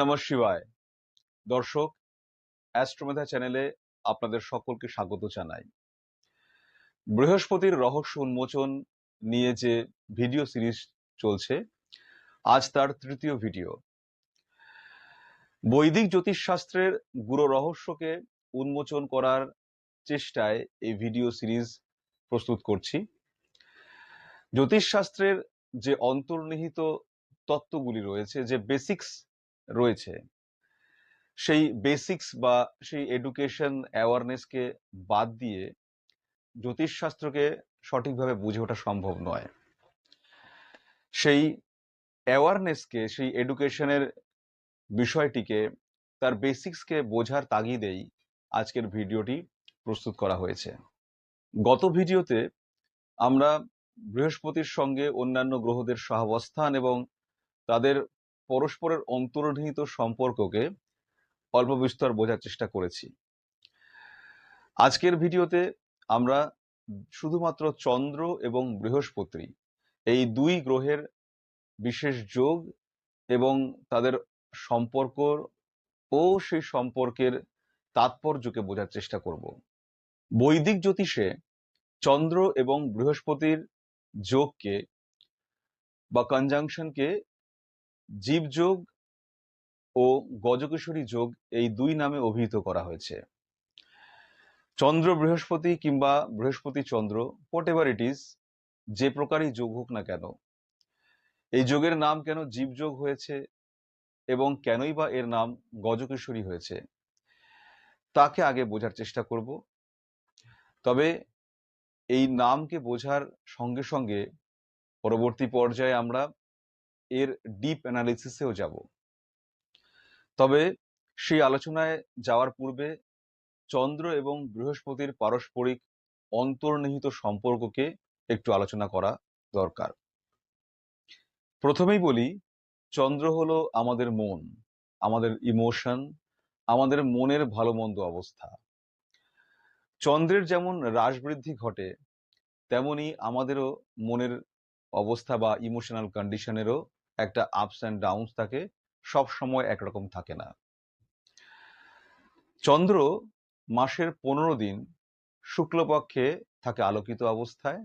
নমঃ শিবায়। দর্শক, অ্যাস্ট্রোমেধা চ্যানেলে আপনাদের সকলকে স্বাগত জানাই। বৃহস্পতির রহস্য উন্মোচন নিয়ে যে ভিডিও সিরিজ চলছে, আজ তার তৃতীয় ভিডিও। বৈদিক জ্যোতিষশাস্ত্রের গুরু রহস্যকে উন্মোচন করার চেষ্টায় এই ভিডিও সিরিজ প্রস্তুত করছি। জ্যোতিষশাস্ত্রের যে অন্তর্নিহিত তত্ত্বগুলি রয়েছে, যে বেসিক্স রয়েছে। সেই বেসিক্স বা সেই এডুকেশন অ্যাওয়ারনেসকে বাদ দিয়ে জ্যোতিষশাস্ত্রকে সঠিকভাবে বুঝে ওঠা সম্ভব নয়। সেই অ্যাওয়ারনেসকে সেই এডুকেশনের বিষয়টিকে, তার বেসিক্সকে বোঝার তাগিদেই আজকের ভিডিওটি প্রস্তুত করা হয়েছে। গত ভিডিওতে আমরা বৃহস্পতির সঙ্গে অন্যান্য গ্রহদের সহাবস্থান এবং তাদের পরস্পরের অন্তর্নিহিত সম্পর্ককে অল্প বিস্তর বোঝার চেষ্টা করেছি। আজকের ভিডিওতে আমরা শুধুমাত্র চন্দ্র এবং বৃহস্পতি, এই দুই গ্রহের বিশেষ যোগ এবং তাদের সম্পর্ক ও সেই সম্পর্কের তাৎপর্যকে বোঝার চেষ্টা করব। বৈদিক জ্যোতিষে চন্দ্র এবং বৃহস্পতির যোগকে বা কনজাংশনকে জীবযোগ ও গজকেশরী যোগ এই দুই নামে অভিহিত করা হয়েছে। চন্দ্র বৃহস্পতি কিংবা Brihaspati Chandra whatever it is যে প্রকারই যোগ হোক না কেন, এই যোগের নাম কেন জীবযোগ হয়েছে এবং কেনই বা এর নাম গজকেশরী হয়েছে, তাকে আগে বোঝার চেষ্টা করব। তবে এই নামকে বোঝার সঙ্গে সঙ্গে পরবর্তী পর্যায়ে আমরা এর ডিপ অ্যানালিসিসেও যাব। তবে সেই আলোচনায় যাওয়ার পূর্বে চন্দ্র এবং বৃহস্পতির পারস্পরিক অন্তর্নিহিত সম্পর্ককে একটু আলোচনা করা দরকার। প্রথমেই বলি, চন্দ্র হলো আমাদের মন, আমাদের ইমোশন আমাদের মনের ভালো মন্দ অবস্থা। চন্দ্রের যেমন হ্রাসবৃদ্ধি ঘটে, তেমনি আমাদেরও মনের অবস্থা বা ইমোশনাল কন্ডিশনেরও একটা আপস অ্যান্ড ডাউনস থাকে, সব সময় একরকম থাকে না। চন্দ্র মাসের পনেরো দিন শুক্লপক্ষে থাকে আলোকিত অবস্থায়,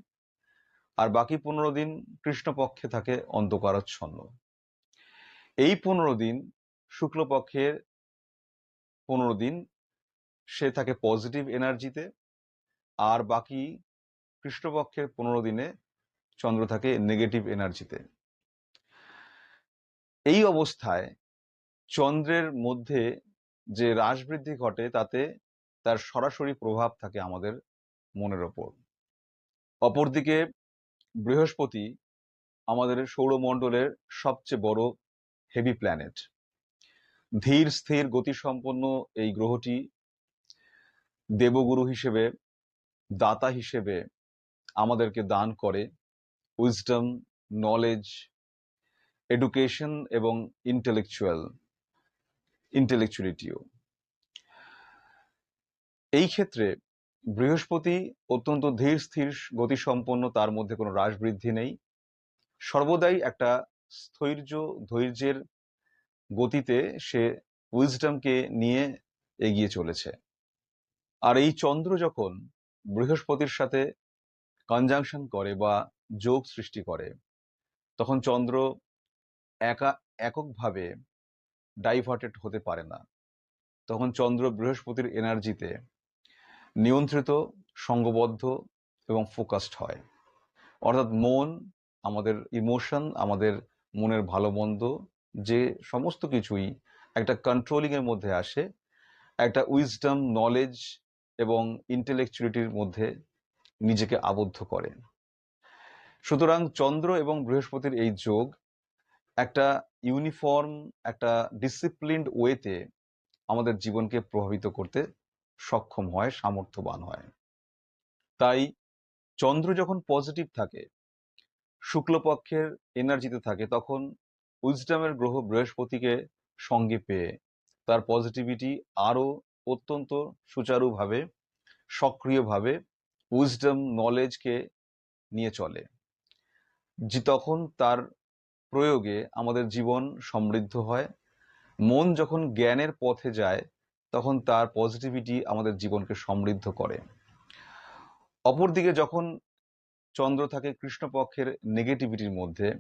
আর বাকি পনেরো দিন কৃষ্ণপক্ষে থাকে অন্ধকারচ্ছন্ন। এই পনেরো দিন শুক্লপক্ষের পনেরো দিন সে থাকে পজিটিভ এনার্জিতে আর বাকি কৃষ্ণপক্ষের পনেরো দিনে চন্দ্র থাকে নেগেটিভ এনার্জিতে এই অবস্থায় চন্দ্রের মধ্যে যে হ্রাস বৃদ্ধি ঘটে, তাতে তার সরাসরি প্রভাব থাকে আমাদের মনের ওপর। অপরদিকে বৃহস্পতি আমাদের সৌরমণ্ডলের সবচেয়ে বড় হেভি প্ল্যানেট ধীর, স্থির, গতিসম্পন্ন এই গ্রহটি দেবগুরু হিসেবে, দাতা হিসেবে আমাদেরকে দান করে। উইজডম নলেজ এডুকেশন এবং ইন্টেলেকচুয়াল ইন্টেলেকচুয়ালিটিও এই ক্ষেত্রে বৃহস্পতি অত্যন্ত ধীর স্থির গতিসম্পন্ন, তার মধ্যে কোনো হ্রাস বৃদ্ধি নেই। সর্বদাই একটা স্থৈর্য, ধৈর্যের গতিতে সে উইজডমকে নিয়ে এগিয়ে চলেছে। আর এই চন্দ্র যখন বৃহস্পতির সাথে কনজাংশন করে বা যোগ সৃষ্টি করে, তখন চন্দ্র একা, এককভাবে ডাইভার্টেড হতে পারে না। তখন চন্দ্র বৃহস্পতির এনার্জিতে নিয়ন্ত্রিত, সঙ্গবদ্ধ এবং ফোকাসড হয়। অর্থাৎ মন আমাদের ইমোশন আমাদের মনের ভালো মন্দ যে সমস্ত কিছুই একটা কন্ট্রোলিংয়ের মধ্যে আসে, একটা উইজডম নলেজ এবং ইন্টেলেকচুয়ালিটির মধ্যে নিজেকে আবদ্ধ করে। সুতরাং চন্দ্র এবং বৃহস্পতির এই যোগ একটা ইউনিফর্ম একটা ডিসিপ্লিনড ওয়েতে আমাদের জীবনকে প্রভাবিত করতে সক্ষম হয়, সামর্থ্যবান হয়। তাই চন্দ্র যখন পজিটিভ থাকে, শুক্লপক্ষের এনার্জিতে থাকে, তখন উইজডামের গ্রহ বৃহস্পতিকে সঙ্গে পেয়ে তার পজিটিভিটি আরও অত্যন্ত সুচারুভাবে, সক্রিয়ভাবে উইজডম নলেজকে নিয়ে চলে। যে তখন তার প্রয়োগে আমাদের জীবন সমৃদ্ধ হয়। মন যখন জ্ঞানের পথে যায়, তখন তার পজিটিভিটি আমাদের জীবনকে সমৃদ্ধ করে। অপরদিকে যখন চন্দ্র থাকে কৃষ্ণপক্ষের নেগেটিভিটির মধ্যে,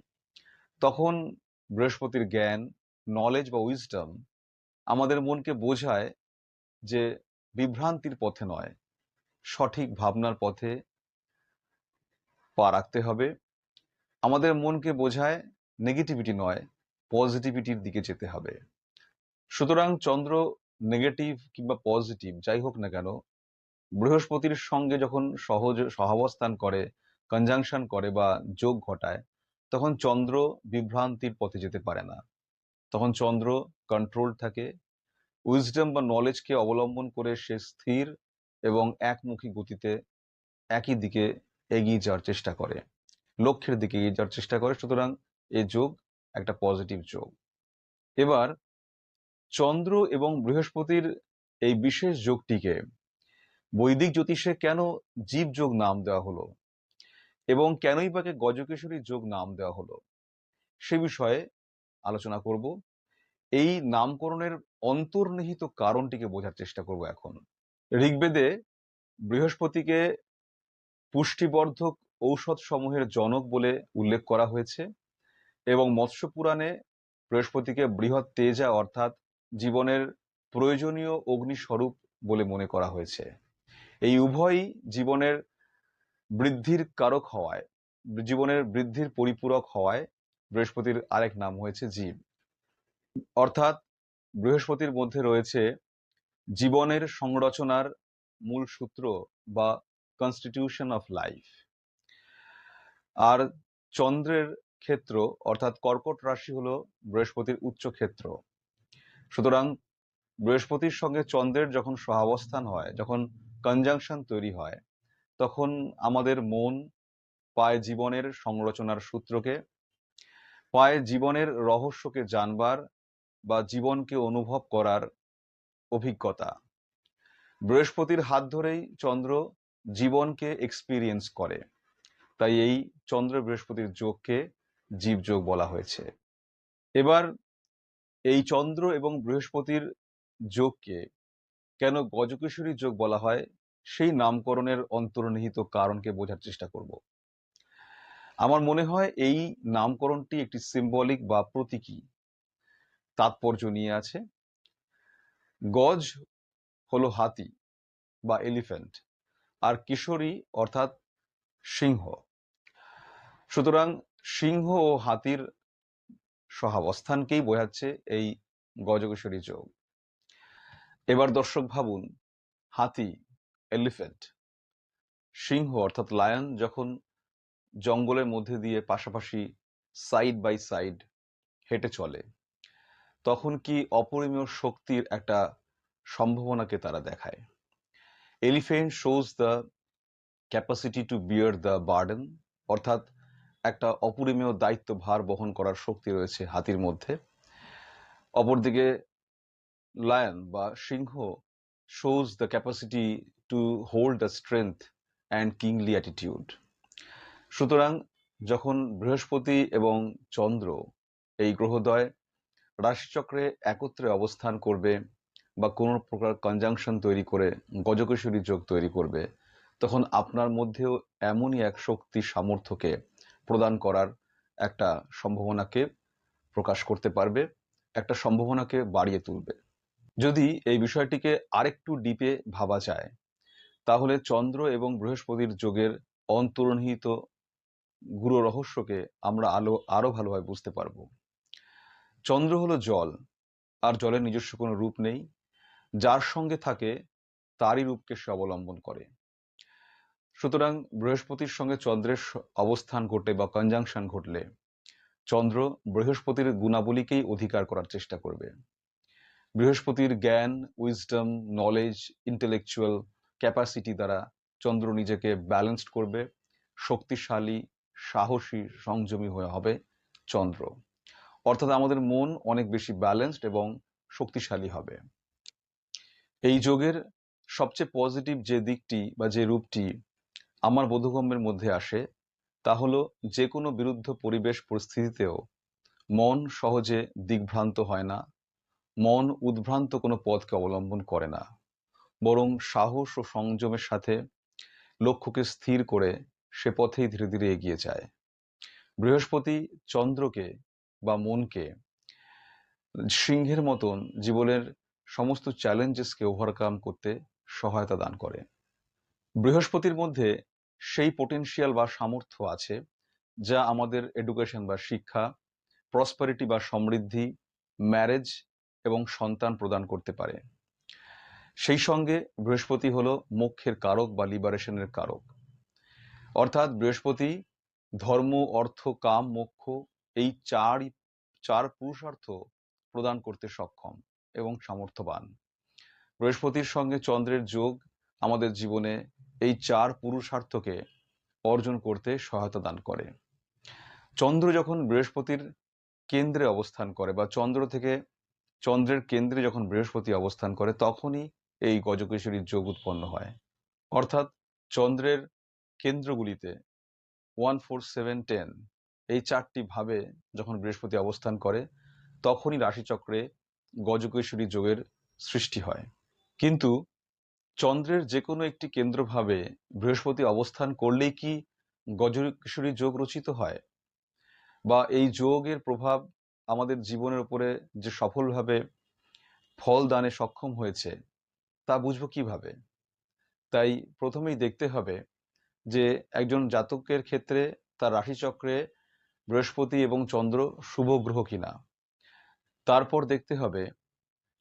তখন বৃহস্পতির জ্ঞান নলেজ বা উইজডম আমাদের মনকে বোঝায় যে বিভ্রান্তির পথে নয়, সঠিক ভাবনার পথে পা রাখতে হবে। আমাদের মনকে বোঝায় নেগেটিভিটি নয় পজিটিভিটির দিকে যেতে হবে। সুতরাং চন্দ্র নেগেটিভ কিংবা পজিটিভ যাই হোক না কেন, বৃহস্পতির সঙ্গে যখন সহজ সহাবস্থান করে কনজাংশন করে বা যোগ ঘটায়, তখন চন্দ্র বিভ্রান্তির পথে যেতে পারে না। তখন চন্দ্র কন্ট্রোল থাকে উইজডম বা নলেজকে অবলম্বন করে সে স্থির এবং একমুখী গতিতে একই দিকে এগিয়ে যাওয়ার চেষ্টা করে। লক্ষ্যের দিকে এগিয়ে যাওয়ার চেষ্টা করে, সুতরাং এই যোগ একটা পজিটিভ যোগ। এবার চন্দ্র এবং বৃহস্পতির এই বিশেষ যোগটিকে বৈদিক জ্যোতিষে কেন জীব যোগ নাম দেওয়া হলো এবং কেনই বাকে গজকেশরী যোগ নাম দেওয়া হলো সে বিষয়ে আলোচনা করব। এই নামকরণের অন্তর্নিহিত কারণটিকে বোঝার চেষ্টা করব এখন। ঋগ্বেদে বৃহস্পতিকে পুষ্টিবর্ধক ঔষধ সমূহের জনক বলে উল্লেখ করা হয়েছে। এবং মৎস্য পুরাণে বৃহস্পতিকে বৃহৎ তেজা অর্থাৎ জীবনের প্রয়োজনীয় অগ্নিস্বরূপ বলে মনে করা হয়েছে। এই উভয়ই জীবনের বৃদ্ধির কারক হওয়ায়, জীবনের বৃদ্ধির পরিপূরক হওয়ায় বৃহস্পতির আরেক নাম হয়েছে জীব। অর্থাৎ বৃহস্পতির মধ্যে রয়েছে জীবনের সংরচনার মূল সূত্র বা কনস্টিটিউশন অফ লাইফ আর চন্দ্রের ক্ষেত্র, অর্থাৎ কর্কট রাশি হলো বৃহস্পতির উচ্চ ক্ষেত্র। সুতরাং বৃহস্পতির সঙ্গে চন্দ্রের যখন সহাবস্থান হয়, যখন কনজাংশন তৈরি হয়, তখন আমাদের মন পায় জীবনের সংরচনার সূত্রকে, পায় জীবনের রহস্যকে জানবার বা জীবনকে অনুভব করার অভিজ্ঞতা। বৃহস্পতির হাত ধরেই চন্দ্র জীবনকে এক্সপিরিয়েন্স করে। তাই এই চন্দ্র বৃহস্পতির যোগকে জীবযোগ বলা হয়েছে। এবার এই চন্দ্র এবং বৃহস্পতির যোগকে কেন গজকিশোরী যোগ বলা হয়, সেই নামকরণের অন্তর্নিহিত কারণকে বোঝার চেষ্টা করব। আমার মনে হয় এই নামকরণটি একটি সিম্বলিক বা প্রতীকী তাৎপর্য নিয়ে আছে। গজ হলো হাতি বা এলিফ্যান্ট আর কিশোরী অর্থাৎ সিংহ। সুতরাং সিংহ ও হাতির সহাবস্থানকেই বোঝাচ্ছে এই গজকেশ্বরী যোগ। এবার দর্শক ভাবুন, হাতি এলিফেন্ট সিংহ অর্থাৎ লায়ন যখন জঙ্গলের মধ্যে দিয়ে পাশাপাশি সাইড বাই সাইড হেঁটে চলে, তখন কি অপরিমেয় শক্তির একটা সম্ভাবনাকে তারা দেখায়? Elephant shows the capacity to bear the burden অর্থাৎ একটা অপরিমেয় দায়িত্ব ভার বহন করার শক্তি রয়েছে হাতির মধ্যে। অপরদিকে লায়ন বা সিংহ shows the capacity to hold the strength and kingly attitude সুতরাং, যখন বৃহস্পতি এবং চন্দ্র এই গ্রহদ্বয় রাশিচক্রে একত্রে অবস্থান করবে বা কোনো প্রকার কনজাংশন তৈরি করে গজকেশ্বরী যোগ তৈরি করবে, তখন আপনার মধ্যেও এমনই এক শক্তি সামর্থ্যকে প্রদান করার একটা সম্ভাবনাকে প্রকাশ করতে পারবে, একটা সম্ভাবনাকে বাড়িয়ে তুলবে। যদি এই বিষয়টিকে আরেকটু ডিপে ভাবা যায়, তাহলে চন্দ্র এবং বৃহস্পতির যোগের অন্তর্নিহিত গুরু রহস্যকে আমরা আলো, আরও ভালোভাবে বুঝতে পারব। চন্দ্র হলো জল, আর জলের নিজস্ব কোনো রূপ নেই, যার সঙ্গে থাকে তারই রূপকে সে অবলম্বন করে। সুতরাং বৃহস্পতির সঙ্গে চন্দ্রের অবস্থান ঘটলে বা কনজাংশন ঘটলে, চন্দ্র বৃহস্পতির গুণাবলীকেই অধিকার করার চেষ্টা করবে। বৃহস্পতির জ্ঞান উইজডম নলেজ ইন্টেলেকচুয়াল ক্যাপাসিটি দ্বারা চন্দ্র নিজেকে ব্যালেন্সড করবে, শক্তিশালী, সাহসী, সংযমী হয়ে হবে চন্দ্র। অর্থাৎ আমাদের মন অনেক বেশি ব্যালেন্সড এবং শক্তিশালী হবে। এই যোগের সবচেয়ে পজিটিভ যে দিকটি বা যে রূপটি আমার বোধগম্যের মধ্যে আসে, তা হলো যে কোনো বিরুদ্ধ পরিবেশ পরিস্থিতিতেও মন সহজে দিগ্ভ্রান্ত হয় না, মন উদ্ভ্রান্ত কোনো পথকে অবলম্বন করে না, বরং সাহস ও সংযমের সাথে লক্ষ্যকে স্থির করে সে পথেই ধীরে ধীরে এগিয়ে যায়। বৃহস্পতি চন্দ্রকে বা মনকে সিংহের মতন জীবনের সমস্ত চ্যালেঞ্জেসকে ওভারকাম করতে সহায়তা দান করে। বৃহস্পতির মধ্যে সেই পোটেনশিয়াল বা সামর্থ্য আছে যা আমাদের এডুকেশন বা শিক্ষা প্রসপারিটি বা সমৃদ্ধি ম্যারেজ এবং সন্তান প্রদান করতে পারে। সেই সঙ্গে বৃহস্পতি হল মোক্ষের কারক বা লিবারেশনের কারক। অর্থাৎ বৃহস্পতি ধর্ম, অর্থ, কাম, মোক্ষ এই চার চার পুরুষার্থ প্রদান করতে সক্ষম এবং সামর্থ্যবান। বৃহস্পতির সঙ্গে চন্দ্রের যোগ আমাদের জীবনে এই চার পুরুষার্থকে অর্জন করতে সহায়তা দান করে। চন্দ্র যখন বৃহস্পতির কেন্দ্রে অবস্থান করে বা চন্দ্র থেকে চন্দ্রের কেন্দ্রে যখন বৃহস্পতি অবস্থান করে, তখনই এই গজকেশরীর যোগ উৎপন্ন হয়। অর্থাৎ চন্দ্রের কেন্দ্রগুলিতে ওয়ান ফোর সেভেন টেন এই চারটি ভাবে যখন বৃহস্পতি অবস্থান করে, তখনই রাশিচক্রে গজকেশরী যোগের সৃষ্টি হয়। কিন্তু চন্দ্রের যে কোনো একটি কেন্দ্রভাবে বৃহস্পতি অবস্থান করলেই কি গজকেশরী যোগ রচিত হয়? বা এই যোগের প্রভাব আমাদের জীবনের উপরে যে সফলভাবে ফল দানে সক্ষম হয়েছে, তা বুঝব কীভাবে? তাই প্রথমেই দেখতে হবে যে একজন জাতকের ক্ষেত্রে তার রাশিচক্রে বৃহস্পতি এবং চন্দ্র শুভ গ্রহ কিনা। তারপর দেখতে হবে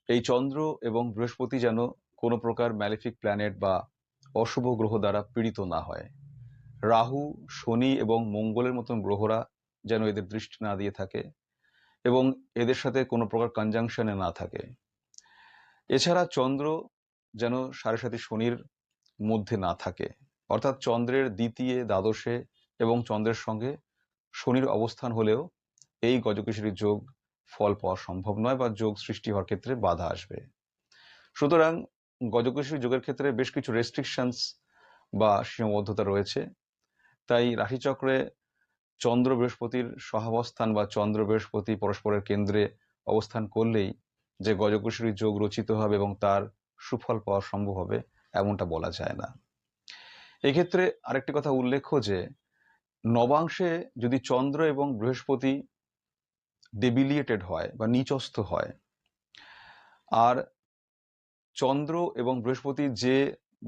এই চন্দ্র এবং বৃহস্পতি যেন কোনো প্রকার ম্যালিফিক প্ল্যানেট বা অশুভ গ্রহ দ্বারা পীড়িত না হয়। রাহু, শনি এবং মঙ্গলের মতন গ্রহরা যেন এদের দৃষ্টি না দিয়ে থাকে এবং এদের সাথে কোনো প্রকার কনজাংশনে না থাকে। এছাড়া চন্দ্র যেন সাড়ে সাথে শনির মধ্যে না থাকে। অর্থাৎ চন্দ্রের দ্বিতীয়, দ্বাদশে এবং চন্দ্রের সঙ্গে শনির অবস্থান হলেও এই গজকেশরী যোগ ফল পাওয়া সম্ভব নয় বা যোগ সৃষ্টি হওয়ার ক্ষেত্রে বাধা আসবে। সুতরাং গজকেশরী যোগের ক্ষেত্রে বেশ কিছু রেস্ট্রিকশনস বা সীমাবদ্ধতা রয়েছে। তাই রাশিচক্রে চন্দ্র বৃহস্পতির সহাবস্থান বা চন্দ্র বৃহস্পতি পরস্পরের কেন্দ্রে অবস্থান করলেই যে গজকেশরী যোগ রচিত হবে এবং তার সুফল পাওয়া সম্ভব হবে এমনটা বলা যায় না। এক্ষেত্রে আরেকটি কথা উল্লেখ্য যে, নবাংশে যদি চন্দ্র এবং বৃহস্পতি ডেবিলিয়েটেড হয় বা নিচস্থ হয়, আর চন্দ্র এবং বৃহস্পতি যে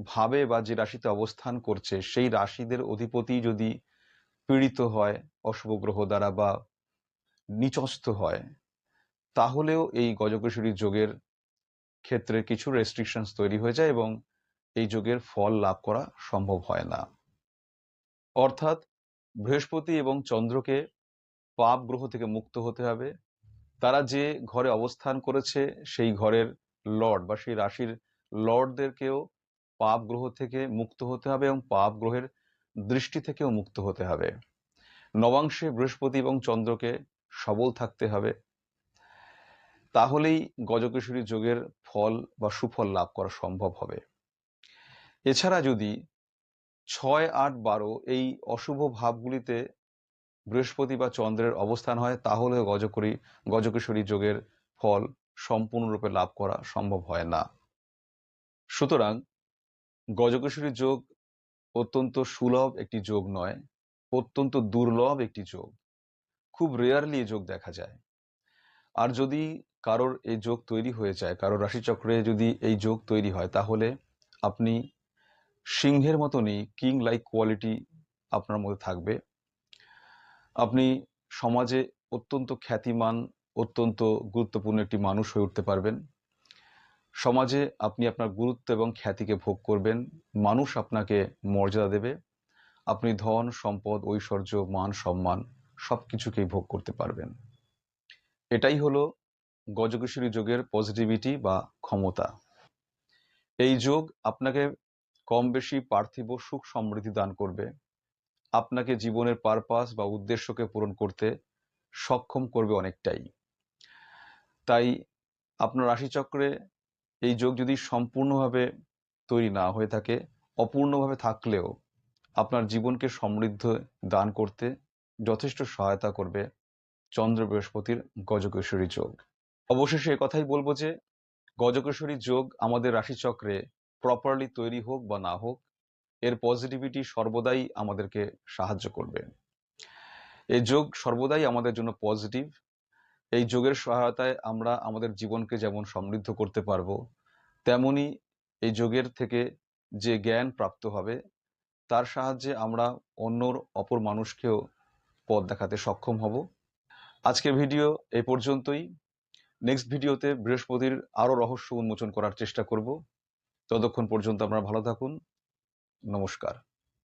ভাবে বা যে রাশিতে অবস্থান করছে, সেই রাশিদের অধিপতি যদি পীড়িত হয়, অশুভ গ্রহ দ্বারা বা নিচস্থ হয়, তাহলেও এই গজকেশরী যোগের ক্ষেত্রে কিছু রেস্ট্রিকশনস তৈরি হয়ে যায় এবং এই যোগের ফল লাভ করা সম্ভব হয় না। অর্থাৎ বৃহস্পতি এবং চন্দ্রকে পাপ গ্রহ থেকে মুক্ত হতে হবে। তারা যে ঘরে অবস্থান করেছে, সেই ঘরের লর্ড বা সেই রাশির লর্ডদেরকেও পাপ গ্রহ থেকে মুক্ত হতে হবে এবং পাপ গ্রহের দৃষ্টি থেকেও মুক্ত হতে হবে। নবাংশে বৃহস্পতি এবং চন্দ্রকে সবল থাকতে হবে। তাহলেই গজকেশরী যোগের ফল বা সুফল লাভ করা সম্ভব হবে। এছাড়া যদি ছয়, আট, বারো এই অশুভ ভাবগুলিতে বৃহস্পতি বা চন্দ্রের অবস্থান হয় তাহলে গজকরী, গজকেশরী যোগের ফল সম্পূর্ণরূপে লাভ করা সম্ভব হয় না। সুতরাং গজকেশরী যোগ অত্যন্ত সুলভ একটি যোগ নয়, অত্যন্ত দুর্লভ একটি যোগ। খুব রেয়ারলি এই যোগ দেখা যায়। আর যদি কারোর এই যোগ তৈরি হয়ে যায়, কারোর রাশিচক্রে যদি এই যোগ তৈরি হয়, তাহলে আপনি সিংহের মতনই কিং লাইক কোয়ালিটি আপনার মধ্যে থাকবে। আপনি সমাজে অত্যন্ত খ্যাতিমান অত্যন্ত গুরুত্বপূর্ণ একটি মানুষ হয়ে উঠতে পারবেন। সমাজে আপনি আপনার গুরুত্ব এবং খ্যাতিকে ভোগ করবেন। মানুষ আপনাকে মর্যাদা দেবে। আপনি ধন, সম্পদ, ঐশ্বর্য, মান, সম্মান সব কিছুকেই ভোগ করতে পারবেন। এটাই হলো গজকেশরী যোগের পজিটিভিটি বা ক্ষমতা। এই যোগ আপনাকে কম বেশি পার্থিব সুখ সমৃদ্ধি দান করবে। আপনাকে জীবনের পারপাস বা উদ্দেশ্যকে পূরণ করতে সক্ষম করবে অনেকটাই। তাই আপনার রাশিচক্রে এই যোগ যদি সম্পূর্ণভাবে তৈরি না হয়ে থাকে, অপূর্ণভাবে থাকলেও আপনার জীবনকে সমৃদ্ধ দান করতে যথেষ্ট সহায়তা করবে চন্দ্র বৃহস্পতির গজকেশ্বরী যোগ। অবশেষে কথাই বলব যে, গজকেশরী যোগ আমাদের রাশিচক্রে প্রপারলি তৈরি হোক বা না হোক, এর পজিটিভিটি সর্বদাই আমাদেরকে সাহায্য করবে। এই যোগ সর্বদাই আমাদের জন্য পজিটিভ এই যোগের সহায়তায় আমরা আমাদের জীবনকে যেমন সমৃদ্ধ করতে পারব, তেমনি এই যোগের থেকে যে জ্ঞান প্রাপ্ত হবে, তার সাহায্যে আমরা অন্যর অপর মানুষকেও পথ দেখাতে সক্ষম হব। আজকের ভিডিও এই পর্যন্তই। নেক্সট ভিডিওতে বৃহস্পতির আরও রহস্য উন্মোচন করার চেষ্টা করব। ততক্ষণ পর্যন্ত আপনারা ভালো থাকুন। নমস্কার।